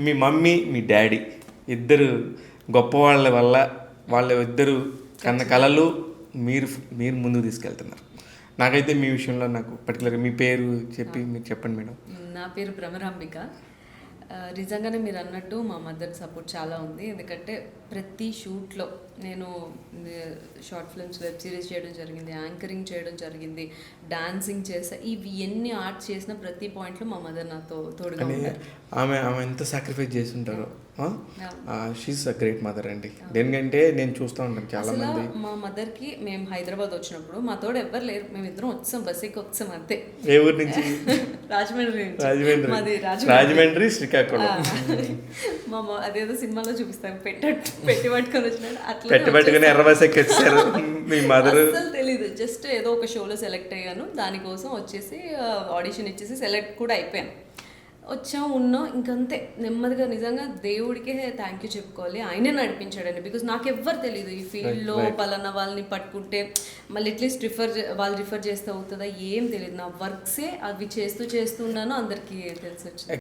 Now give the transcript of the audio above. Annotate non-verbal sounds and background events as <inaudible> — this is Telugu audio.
మీ మమ్మీ మీ డాడీ ఇద్దరు గొప్ప వాళ్ళ వల్ల వాళ్ళ ఇద్దరు కన్న కళలు మీరు మీరు ముందుకు తీసుకెళ్తున్నారు. నాకైతే మీ విషయంలో నాకు పర్టికులర్గా మీ పేరు చెప్పి మీరు చెప్పండి మేడం. నా పేరు భ్రమరాంబిక. నిజంగానే మీరు అన్నట్టు మా మదర్ సపోర్ట్ చాలా ఉంది. ఎందుకంటే ప్రతి షూట్లో నేను షార్ట్ ఫిల్మ్స్ వెబ్ సిరీస్ చేయడం జరిగింది యాంకరింగ్ చేయడం జరిగింది డాన్సింగ్ చేసా ఇవి ఎన్ని ఆర్ట్ చేసిన ప్రతి పాయింట్లో మా మదర్ నాతో తోడుగా ఉంటారు. ఆమె ఆమె ఎంత సాక్రిఫైస్ చేసి ఉంటారో Yeah. She's a great mother అండి. దేనికంటే నేను చూస్తూ ఉంటాను చాలా మంది మా మదర్కి మేము హైదరాబాద్ వచ్చినప్పుడు మా తోడు ఎవ్వరు లేరు. మేము ఇద్దరం వచ్చాం బస్ ఎక్కి వచ్చాం అంతే. ఏ ఊరు నుంచి? <laughs> రాజమండ్రి. రాజమండ్రి. రాజమండ్రి. శ్రీకాకుళం మా మ- అదేదో సినిమాలో చూపిస్తాం పెట్ట పెట్టి పట్టుకొని వచ్చినాడు. అట్లా పెట్టి పట్టుకుని ఎర్ర బస్ ఎక్కిచ్చారు మీ మదర్. తెలీదు. జస్ట్ ఏదో ఒక షోలో సెలెక్ట్ అయ్యాను. దానికోసం వచ్చేసి ఆడిషన్ ఇచ్చేసి సెలెక్ట్ కూడా అయిపోయాను. వచ్చాం ఉన్నాం. ఇంకంతే. నెమ్మదిగా నిజంగా దేవుడికే థ్యాంక్ యూ చెప్పుకోవాలి. ఆయనే నడిపించాడండి. బికాజ్ నాకు ఎవ్వరు తెలియదు ఈ ఫీల్డ్లో పలానా వాళ్ళని పట్టుకుంటే మళ్ళీ అట్లీస్ట్ రిఫర్ వాళ్ళు రిఫర్ చేస్తే అవుతుందా? ఏం తెలియదు నా వర్క్సే అవి చేస్తూ చేస్తున్నాను అందరికీ తెలిసి వచ్చింది